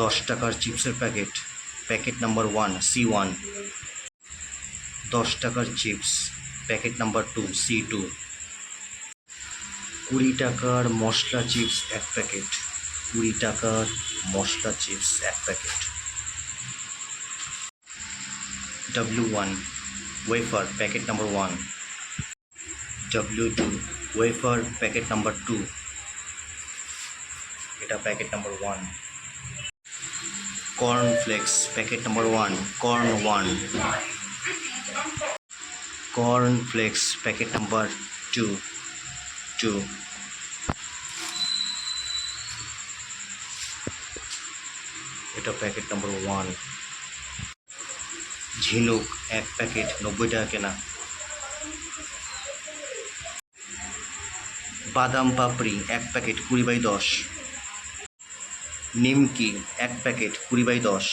দশ টাকার চিপসের packet packet number one, C one. দশ টাকার chips, packet number two, C two. কুড়ি টাকার মশলা চিপস এক প্যাকেট, কুড়ি টাকার মশলা চিপস এক packet. W one, wafer, packet number one. W two, wafer, packet number two. এটা packet number one. Corn flakes packet number one corn one corn flakes packet number two two এটা packet number one ঝিনুক, এক packet নব্বই টাকা কেনা। বাদাম পাপড়ি, এক packet কুড়ি বাই দশ। নিমকি এক প্যাকেট কুড়ি বাই দশ।